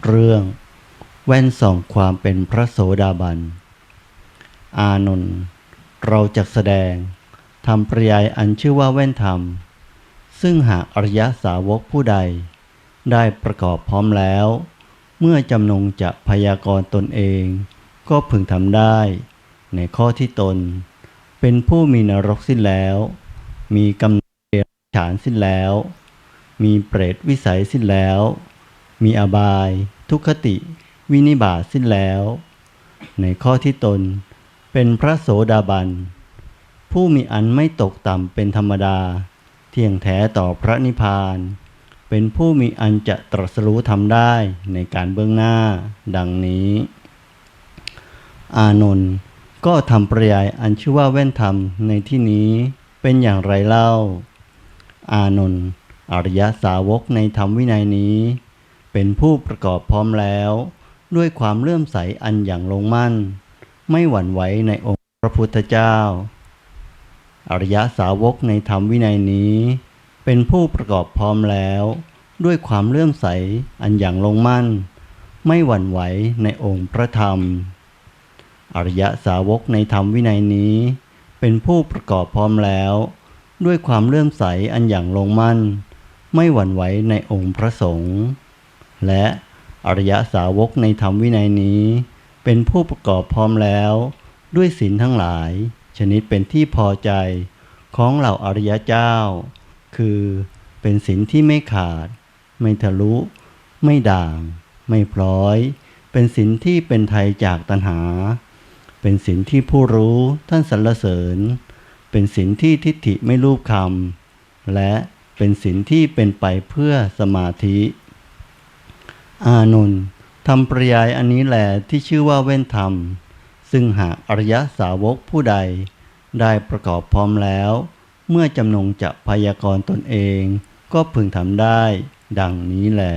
เรื่องแว่นส่องความเป็นพระโสดาบัน อานนท์เราจะแสดงทำปริยายอันชื่อว่าแว่นธรรม ซึ่งหากอริยสาวกผู้ใด ได้ประกอบพร้อมแล้ว เมื่อจำนงจะพยากรณ์ตนเอง ก็พึงทำได้ ในข้อที่ตน เป็นผู้มีนรกสิ้นแล้ว มีกำเนิดฉานสิ้นแล้ว มีเปรตวิสัยสิ้นแล้ว มีอบาย ทุกขติ วินิบาตสิ้นแล้ว ในข้อที่ตนเป็นพระโสดาบัน ผู้มีอันไม่ตกต่ำเป็นธรรมดา เที่ยงแท้ต่อพระนิพพาน เป็นผู้มีอันจะตรัสรู้ทำได้ในการเบื้องหน้า ดังนี้ อานนท์ก็ทำปริยายอันชื่อว่าแว่นธรรมในที่นี้เป็นอย่างไรเล่า อานนท์อริยสาวกในธรรมวินัยนี้ เป็นผู้ประกอบพร้อมแล้ว ด้วยความเลื่อมใสอันอย่างลงมั่น ไม่หวั่นไหวในองค์พระพุทธเจ้า อริยสาวกในธรรมวินัยนี้ เป็นผู้ประกอบพร้อมแล้ว ด้วยความเลื่อมใสอันอย่างลงมั่น ไม่หวั่นไหวในองค์พระธรรม อริยสาวกในธรรมวินัยนี้ เป็นผู้ประกอบพร้อมแล้ว ด้วยความเลื่อมใสอันอย่างลงมั่น ไม่หวั่นไหวในองค์พระสงฆ์ และอริยสาวกในธรรมวินัยนี้ เป็นผู้ประกอบพร้อมแล้ว ด้วยศีลทั้งหลาย ชนิดเป็นที่พอใจของเหล่าอริยเจ้า คือเป็นศีลที่ไม่ขาด ไม่ทะลุ ไม่ด่าง ไม่พร้อย เป็นศีลที่เป็นไทยจากตัณหา เป็นศีลที่ผู้รู้ท่านสรรเสริญ เป็นศีลที่ทิฏฐิไม่รูปคำและเป็นศีลที่เป็นไปเพื่อสมาธิ อานนท์ทำปริยายอันนี้แหละที่ชื่อว่าเว้นธรรม ซึ่งหากอริยสาวกผู้ใด ได้ประกอบพร้อมแล้ว เมื่อจำนงจะพยากรณ์ตนเอง ก็พึงทำได้ ดังนี้แหละ